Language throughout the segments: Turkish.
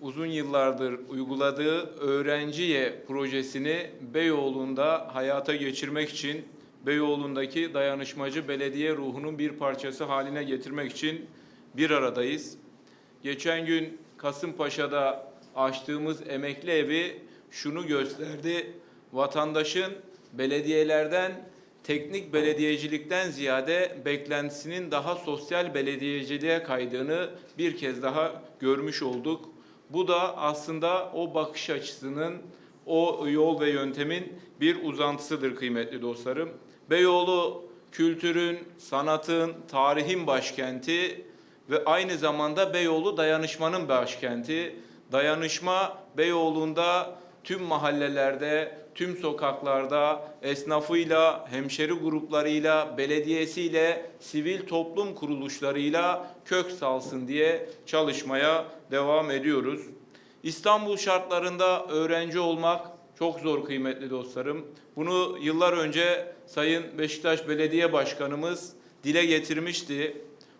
uzun yıllardır uyguladığı Öğrenciye projesini Beyoğlu'nda hayata geçirmek için Beyoğlu'ndaki dayanışmacı belediye ruhunun bir parçası haline getirmek için bir aradayız. Geçen gün Kasımpaşa'da açtığımız emekli evi şunu gösterdi. Vatandaşın belediyelerden teknik belediyecilikten ziyade beklentisinin daha sosyal belediyeciliğe kaydığını bir kez daha görmüş olduk. Bu da aslında o bakış açısının, o yol ve yöntemin bir uzantısıdır kıymetli dostlarım. Beyoğlu kültürün, sanatın, tarihin başkenti ve aynı zamanda Beyoğlu dayanışmanın başkenti. Dayanışma Beyoğlu'nda tüm mahallelerde, tüm sokaklarda esnafıyla, hemşeri gruplarıyla, belediyesiyle, sivil toplum kuruluşlarıyla kök salsın diye çalışmaya devam ediyoruz. İstanbul şartlarında öğrenci olmak çok zor kıymetli dostlarım. Bunu yıllar önce Sayın Beşiktaş Belediye Başkanımız dile getirmişti.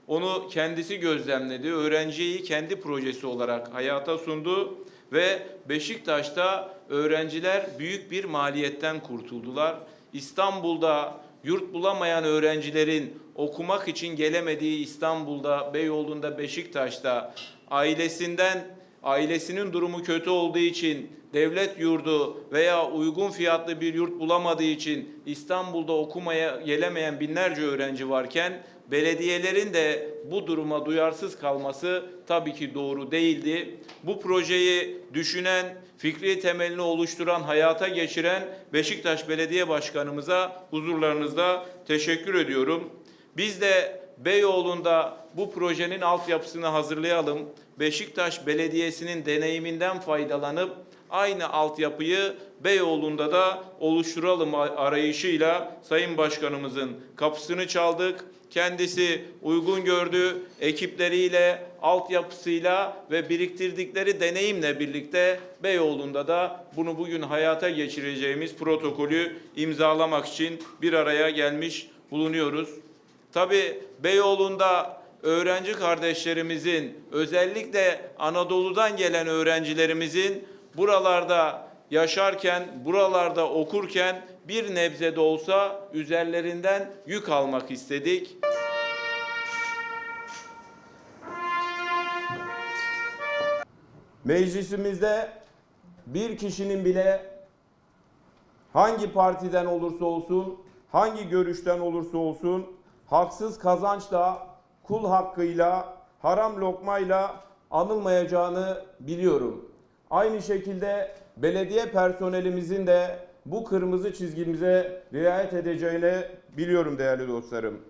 Onu kendisi gözlemledi. Öğrenciyi kendi projesi olarak hayata sundu ve Beşiktaş'ta öğrenciler büyük bir maliyetten kurtuldular. İstanbul'da yurt bulamayan öğrencilerin okumak için gelemediği İstanbul'da, Beyoğlu'nda, Beşiktaş'ta ailesinden ailesinin durumu kötü olduğu için devlet yurdu veya uygun fiyatlı bir yurt bulamadığı için İstanbul'da okumaya gelemeyen binlerce öğrenci varken belediyelerin de bu duruma duyarsız kalması tabii ki doğru değildi. Bu projeyi düşünen, fikri temelini oluşturan, hayata geçiren Beşiktaş Belediye Başkanımıza huzurlarınızda teşekkür ediyorum. Biz de Beyoğlu'nda bu projenin altyapısını hazırlayalım. Beşiktaş Belediyesi'nin deneyiminden faydalanıp aynı altyapıyı Beyoğlu'nda da oluşturalım arayışıyla Sayın Başkanımızın kapısını çaldık. Kendisi uygun gördü, ekipleriyle, altyapısıyla ve biriktirdikleri deneyimle birlikte Beyoğlu'nda da bunu bugün hayata geçireceğimiz protokolü imzalamak için bir araya gelmiş bulunuyoruz. Tabii Beyoğlu'nda öğrenci kardeşlerimizin özellikle Anadolu'dan gelen öğrencilerimizin buralarda yaşarken, buralarda okurken bir nebze de olsa üzerlerinden yük almak istedik. Meclisimizde bir kişinin bile hangi partiden olursa olsun, hangi görüşten olursa olsun haksız kazançla, kul hakkıyla, haram lokmayla anılmayacağını biliyorum. Aynı şekilde belediye personelimizin de bu kırmızı çizgimize riayet edeceğini biliyorum değerli dostlarım.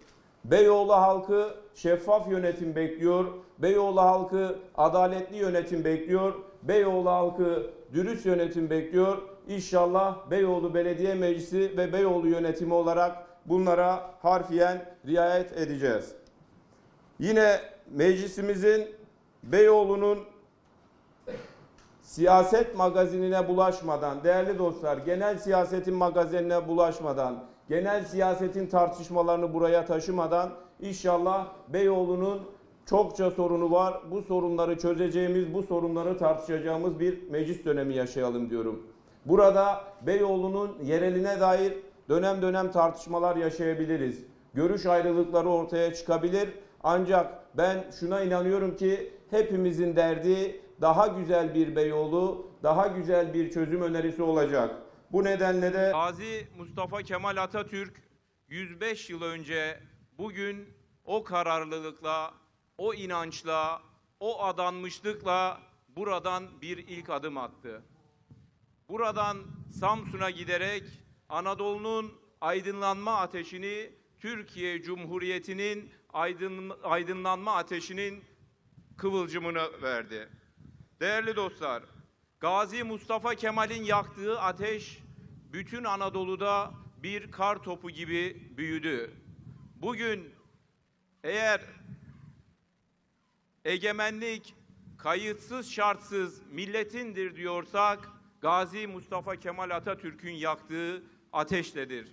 Beyoğlu halkı şeffaf yönetim bekliyor. Beyoğlu halkı adaletli yönetim bekliyor. Beyoğlu halkı dürüst yönetim bekliyor. İnşallah Beyoğlu Belediye Meclisi ve Beyoğlu yönetimi olarak bunlara harfiyen riayet edeceğiz. Yine meclisimizin Beyoğlu'nun siyaset magazinine bulaşmadan, değerli dostlar, genel siyasetin magazinine bulaşmadan, genel siyasetin tartışmalarını buraya taşımadan inşallah Beyoğlu'nun çokça sorunu var. Bu sorunları çözeceğimiz, bu sorunları tartışacağımız bir meclis dönemi yaşayalım diyorum. Burada Beyoğlu'nun yereline dair dönem dönem tartışmalar yaşayabiliriz. Görüş ayrılıkları ortaya çıkabilir. Ancak ben şuna inanıyorum ki hepimizin derdi daha güzel bir Beyoğlu, daha güzel bir çözüm önerisi olacak. Bu nedenle de Gazi Mustafa Kemal Atatürk 105 yıl önce bugün o kararlılıkla, o inançla, o adanmışlıkla buradan bir ilk adım attı. Buradan Samsun'a giderek Anadolu'nun aydınlanma ateşini Türkiye Cumhuriyeti'nin aydın, aydınlanma ateşinin kıvılcımını verdi. Değerli dostlar, Gazi Mustafa Kemal'in yaktığı ateş bütün Anadolu'da bir kar topu gibi büyüdü. Bugün eğer egemenlik kayıtsız şartsız milletindir diyorsak Gazi Mustafa Kemal Atatürk'ün yaktığı ateşledir.